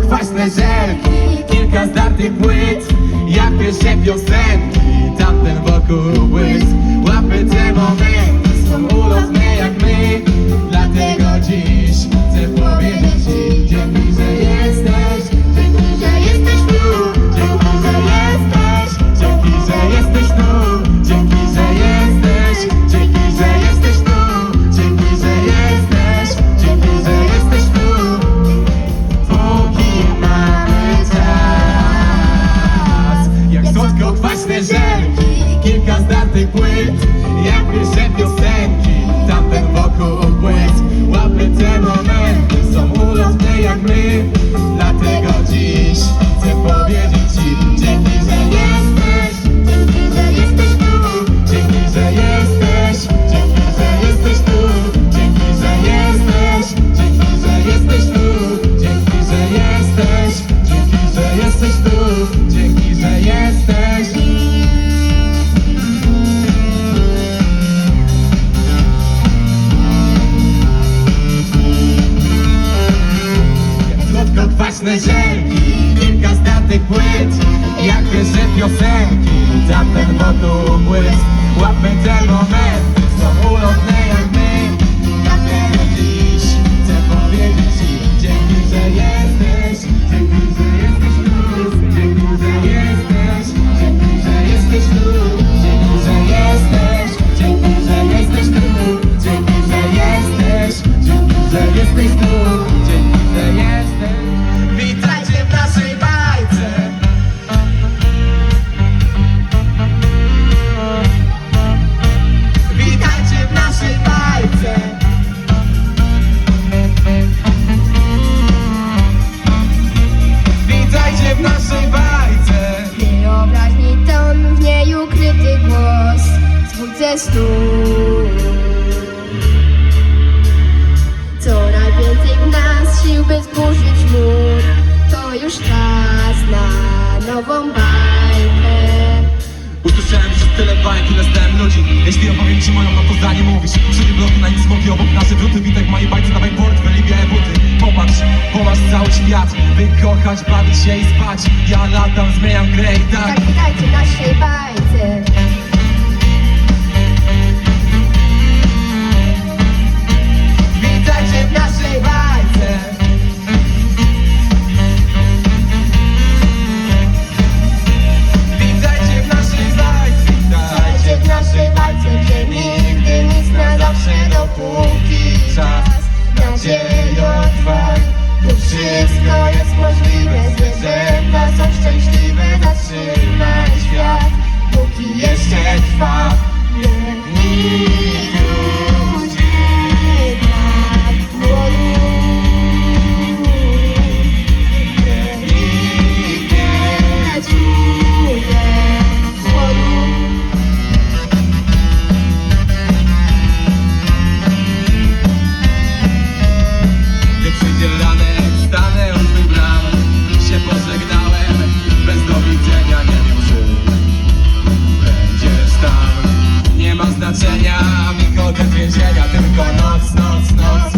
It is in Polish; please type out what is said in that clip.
kwaśne żelki. Kilka zdartych płyt, jak pierwsze piosenki. Tamten wokół błysk, łapy te momenty. Słodko-kwaśne żelki Słodko-kwaśne zielki Kilka zdartych płyt. Jak pierwsze piosenki Tamten wokół błysk. Łapmy te momenty Zbudzę stół Coraz więcej w nas sił, by zburzyć mur. To już czas na nową bajkę Usłyszałem już tyle bajek, ile znałem ludzi. Jeśli opowiem ci moją, no to zdanie mówisz. Wszystkie bloki na nic smoki, obok nasze wróty. Witaj w mojej bajce, dawaj portfel i białe buty. Popatrz, pomasz cały świat By kochać, bawić się i spać. Ja latam, zmieniam grę i tak. Tak witajcie naszej bajce nadzieją trwa Tu wszystko jest możliwe ma znaczenia. Wychodzę z więzienia, tylko noc, noc, noc.